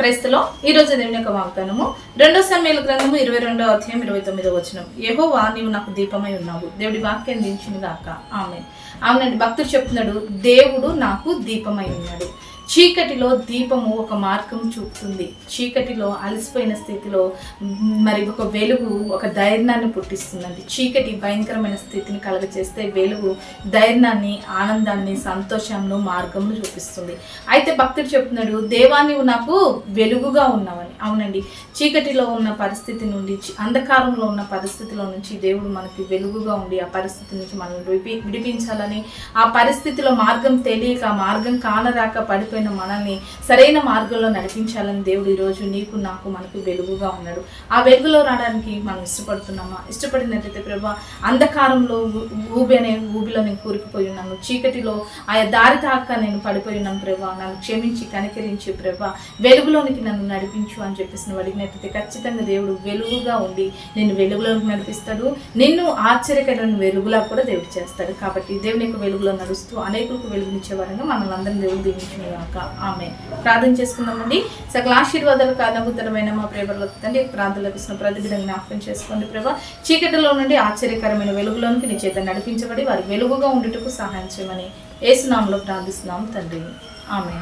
క్రైస్తలో ఈ రోజు దేవుని యొక్క వాగ్దానము. రెండో సమయాల గ్రంథము ఇరవై రెండో అధ్యాయం ఇరవై తొమ్మిదో వచనం. యెహోవా నీవు నాకు దీపమై ఉన్నావు. దేవుడి వాక్యం దించింది దాకా ఆమె ఆమెనండి భక్తుడు చెప్తున్నాడు దేవుడు నాకు దీపమై ఉన్నాడు. చీకటిలో దీపము ఒక మార్గం చూపుతుంది. చీకటిలో అలసిపోయిన స్థితిలో మరి ఒక వెలుగు ఒక ధైర్యాన్ని పుట్టిస్తుందండి. చీకటి భయంకరమైన స్థితిని కలగచేస్తే వెలుగు ధైర్యాన్ని ఆనందాన్ని సంతోషంను మార్గంను చూపిస్తుంది. అయితే భక్తుడు చెప్తున్నాడు దేవా నాకు వెలుగుగా ఉన్నావని. అవునండి. చీకటిలో ఉన్న పరిస్థితి నుండి అంధకారంలో ఉన్న పరిస్థితిలో నుంచి దేవుడు మనకి వెలుగుగా ఉండి ఆ పరిస్థితి నుంచి మనల్ని విడిపి విడిపించాలని ఆ పరిస్థితిలో మార్గం తెలియక మార్గం కానరాక పడిపోయిన మనల్ని సరైన మార్గంలో నడిపించాలని దేవుడు ఈరోజు నీకు నాకు మనకు వెలుగుగా ఉన్నాడు. ఆ వెలుగులో రావడానికి మనం ఇష్టపడుతున్నామా? ఇష్టపడినట్లయితే ప్రభా అంధకారంలో ఊబి అనే ఊబిలో నేను కూరుకుపోయి ఉన్నాను. చీకటిలో ఆయా దారి తాక నేను పడిపోయి ఉన్నాను ప్రభా. నన్ను క్షమించి కనికరించి ప్రభా. వెలుగులో వెలుగులోనికి నన్ను నడిపించు అని చెప్పేసి నువ్వు అడిగినట్లయితే ఖచ్చితంగా దేవుడు వెలుగుగా ఉండి నేను వెలుగులోకి నడిపిస్తాడు. నిన్ను ఆశ్చర్యకరమైన వెలుగులా కూడా దేవుడు చేస్తాడు. కాబట్టి దేవుని యొక్క వెలుగులో నడుస్తూ అనేకులకు వెలుగునిచ్చే వారంగా మనల్ని అందరం దేవుడు దీవించుగాక ఆమె ప్రార్థన చేసుకుందామండి. సకల ఆశీర్వాదాలు కారణభూతరమైన మా ప్రేమలో తండ్రి ప్రార్థన లభిస్తున్న ప్రతి విధంగా జ్ఞాపకం చేసుకోండి ప్రభా. చీకటిలో నుండి ఆశ్చర్యకరమైన వెలుగులోనికి నీ చేత నడిపించబడి వారి వెలుగుగా ఉండుటకు సహాయం చేయమని ఏసునామంలో ప్రార్థిస్తున్నాం తండ్రి. ఆమె